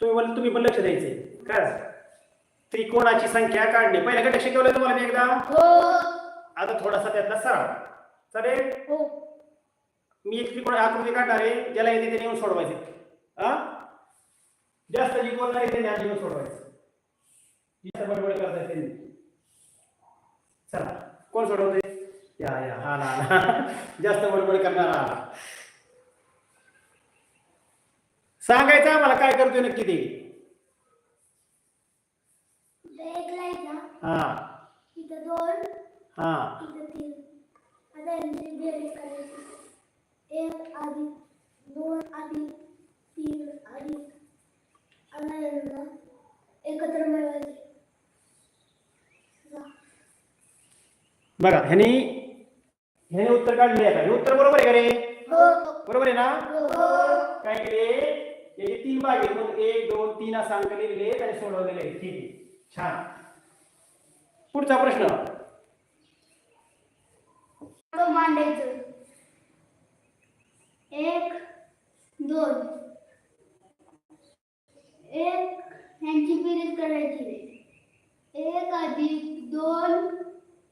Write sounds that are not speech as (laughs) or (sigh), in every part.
तुम्ही तुम्ही पण लक्ष द्यायचंय. काय? त्रिकोणाची संख्या काढणे. पहिल्या गट शिकवलंय तुम्हाला मी एकदा? हो. आता थोडासा त्यातला सराव. चालेल? हो. मी एक त्रिकोण आकृती काढणार आहे ज्याला येते त्याने येऊन सोडवायचे. जास्त जी बोलणार आहे त्यांनी आधी येऊन सोडवायचं. जास्त बडबड करताय त्यांनी. चला. कोण सोडवते या या. हा ना (laughs) जास्त बडबड करणारा. आला सांगायचं आम्हाला काय करतोय नक्की ते? हा. इथं दोन हा. एकत्र मिळवायचे. बघा ह्याने ह्याने उत्तर काढले आता. हे उत्तर बरोबर आहे का रे? हो. बरोबर आहे ना? हो. काय केले? याचे तीन भाग आहेत म्हणून एक दोन तीन असा अंक लिहिलेले आहेत आणि सोडवलेले आहेत. ठीक आहे. छान. पुढचा प्रश्न. मांडायचं. एक दोन. एक यांची बेरीज करायची एक अधिक दोन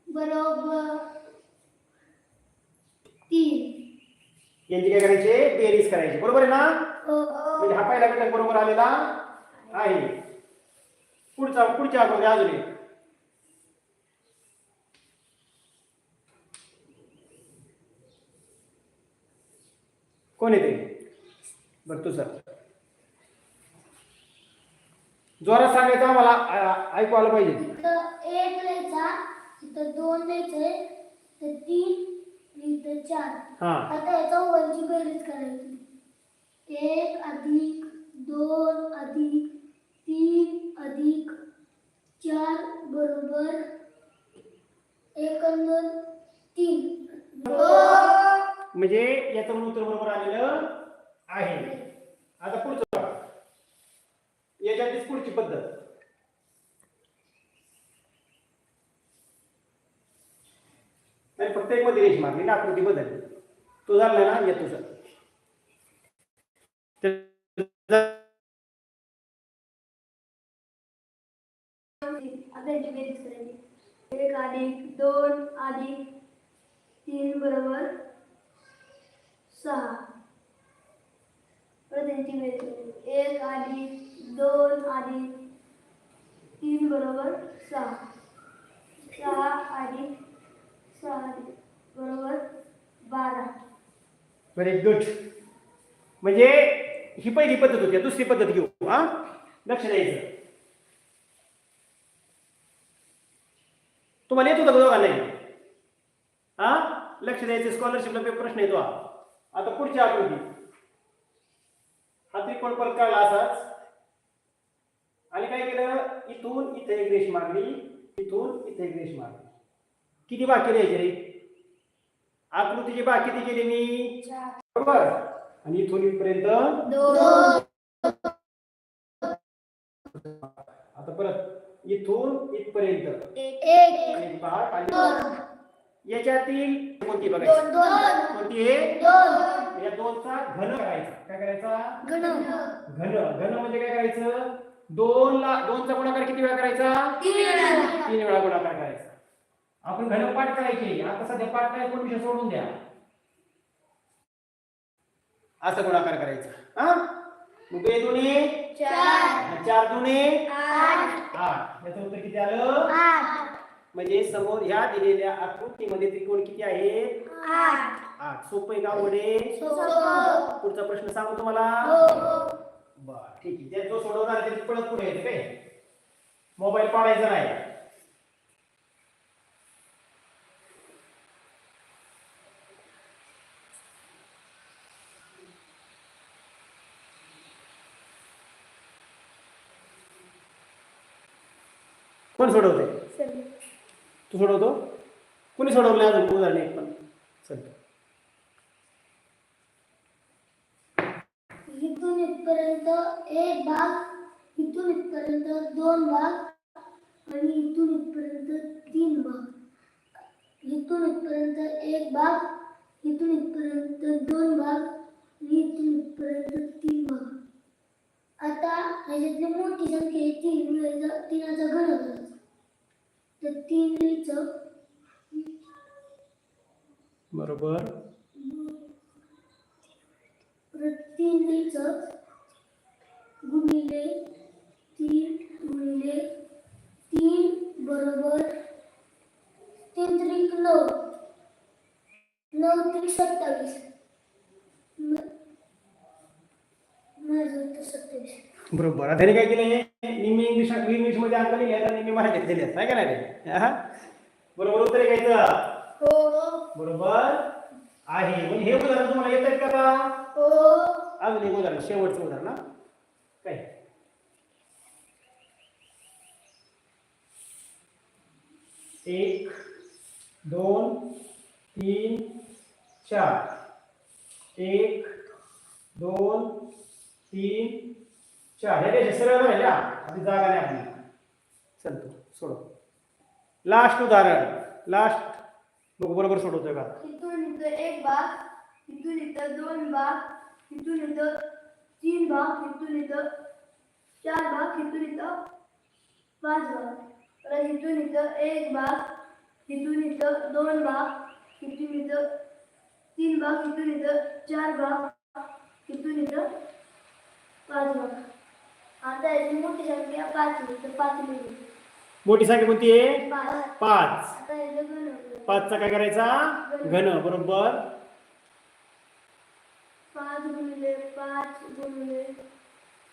बरोबर तीन. यांची काय करायचे? बेरीज करायची. बरोबर आहे ना? हो म्हणजे हा पहिला घटक बरोबर आलेला आहे. पुढचा पुढच्या आकृती अजून एक. कोण येते? बरं तू सर. जोरात सांगायचं आम्हाला आ- ऐकू आलं पाहिजे. दोन इथं तीन चार. हा. आता याचा वरची बेरीज करायची. एक अधिक दोन अधिक तीन अधिक चार बरोबर फक्त एक मध्ये रेष मारली ना, आकृती बदलली. तो झाला ना येतो सर एक अधिक दोन अधिक तीन बरोबर सहा. एक अधिक दोन अधिक तीन बरोबर सहा. सहा अधिक सहा. अधिक बरोबर? बारा. व्हेरी गुड म्हणजे ही पहिली पद्धत होती दुसरी पद्धत घेऊ हा? लक्ष द्यायचं. तुम्हाला येत होतं का दोघांना हा? लक्ष द्यायचं स्कॉलरशिपला पेपर प्रश्न येतो हा. आता पुढची आकृती. हा त्रिकोण पण कळला असाच आणि काय केलं? इथून इथे एक रेष मारली इथून इथे एक रेष मारली. किती बाकी द्यायचे रे? आकृतीची बाकी किती केली मी. चार. बरोबर? आणि इथून इथपर्यंत? आता परत. इथून इथपर्यंत. एक एक भाग आणि दोन. याच्यातील कोणती बघायची? दोन दोन. कोणती आहे दोन. या दोनचा घन करायचा. काय करायचा? घन. घन. घन म्हणजे काय करायचं? दोन ला दोनचा गुणाकार किती वेळा करायचा? तीन तीन वेळा गुणाकार करायचा. आपण घन पाठ करायचे. आता सध्या पाठ काय कोण विषय सोडून द्या? असं गुणाकार करायचा. हा? दुने चार. चार दुने आठ. आठ. याचं उत्तर किती आलं? आठ. म्हणजे समोर ह्या दिलेल्या आकृतीमध्ये त्रिकोण किती आहे? आठ. आठ. सोपं आहे का वडे सोपं. पुढचा प्रश्न सांगू तुम्हाला? हो बर ठीक आहे. त्या जो सोडवणार ते पळत पुढे येते काय मोबाईल पाडायचा नाही. कोण सोडवते. तू सोडवतो? कोणी सोडवलं अजून? उदाहरण एक पण. चल. इथून इथपर्यंत एक भाग इथून इथपर्यंत दोन भाग आणि इथून इथपर्यंत तीन भाग. इथून इथपर्यंत एक भाग इथून इथपर्यंत दोन भाग आणि इथून इथपर्यंत तीन भाग आता ह्याच्यातली मोठी संख्या आहे तीन म्हणजे तीनाचा घन करायचा तर तीन लिहिचं बरोबर. गुणिले तीन गुणिले तीन बरोबर. त्रिक नऊ. नऊ त्रिक सत्तावीस. बरोबर. त्याने काय केलं निम्मी इंग्लिश इंग्लिशमध्ये अंक लिहिले निम्मी मराठीत लिहिले. आहे का नाही रे? हा? बरोबर उत्तर घ्यायचं हो. बरोबर. आहे. म्हणजे हे उदाहरण तुम्हाला येत आहेत का? हो. एक उदाहरण. शेवटचं उदाहरण? काय? एक दोन तीन चार. एक दोन तीन चार. हे सरळ राहिल्या आधी जागा नाही आपली. चल तू सोड लास्ट उदाहरण लास्ट लोक बरोबर सोडवतोय का इथून इथं एक भाग इथून इथं दोन भाग इथून इथं तीन भाग इथून इथं चार भाग इथून इथं पाच भाग परत इथून इथं एक भाग इथून इथं दोन भाग इथून इथं तीन भाग इथून इथं चार भाग इथून इथं पाच भाग आता याची मोठी संख्या पाच आहे, पाच मिळेल मोठी संख्या कोणती आहे? पाच. पाचचा काय करायचा? घन. बरोबर. पाच गुणिले पाच गुणिले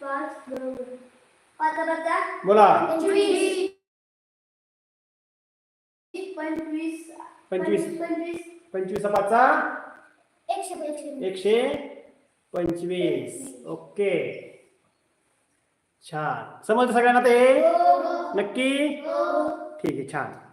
पाच बरोबर. पाच पाचा बोला. पंचवीस. पंचवीस. पंचवीस. पंचवीस. पाचचा? एकशे पंचवीस. ओके. छान. समजलं सगळ्यांना ते? नक्की? ठीक आहे छान.